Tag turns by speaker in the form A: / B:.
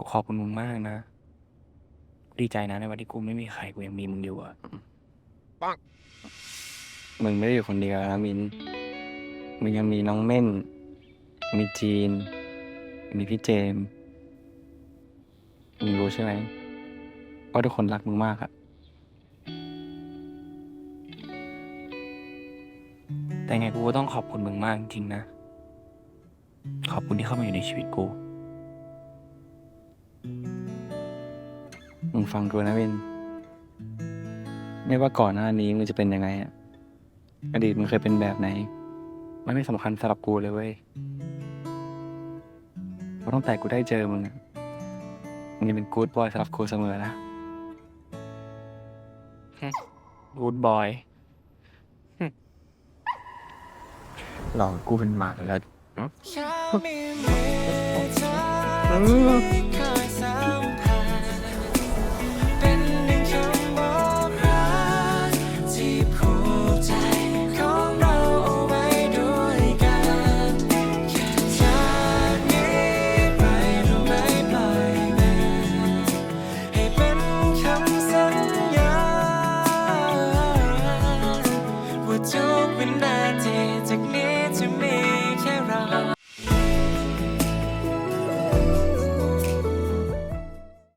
A: กูขอบคุณมึงมากนะ ดีใจนะในวันที่กูไม่มีใครกูยังมีมึงอยู่อะ
B: มึงไม่ได้อยู่คนเดียวนะมิน มึงยังมีน้องเม่น มีจีน มีพี่เจมส์มึงรู้ใช่ไหมว่าทุกคนรักมึงมากอะ
A: แต่ไงกูก็ต้องขอบคุณมึงมากจริงๆนะ ขอบคุณที่เข้ามาอยู่ในชีวิตกู
B: มึงฟังกูนะมิน ไม่ว่าก่อนหน้านี้มึงจะเป็นยังไงอะอดีตมึงเคยเป็นแบบไหน มันไม่สำคัญสำหรับกูเลยเว้ยเพราะตั้งแต่กูได้เจอมึงอะมึงยังเป็นกู๊ดบอยสำหรับกูเสมอนะ
A: กูดบอย
B: หลอกกูเป็นหมาแล้ว
C: แค่ไม่มีเธอ ทุกวินาทีจากนี้จะมี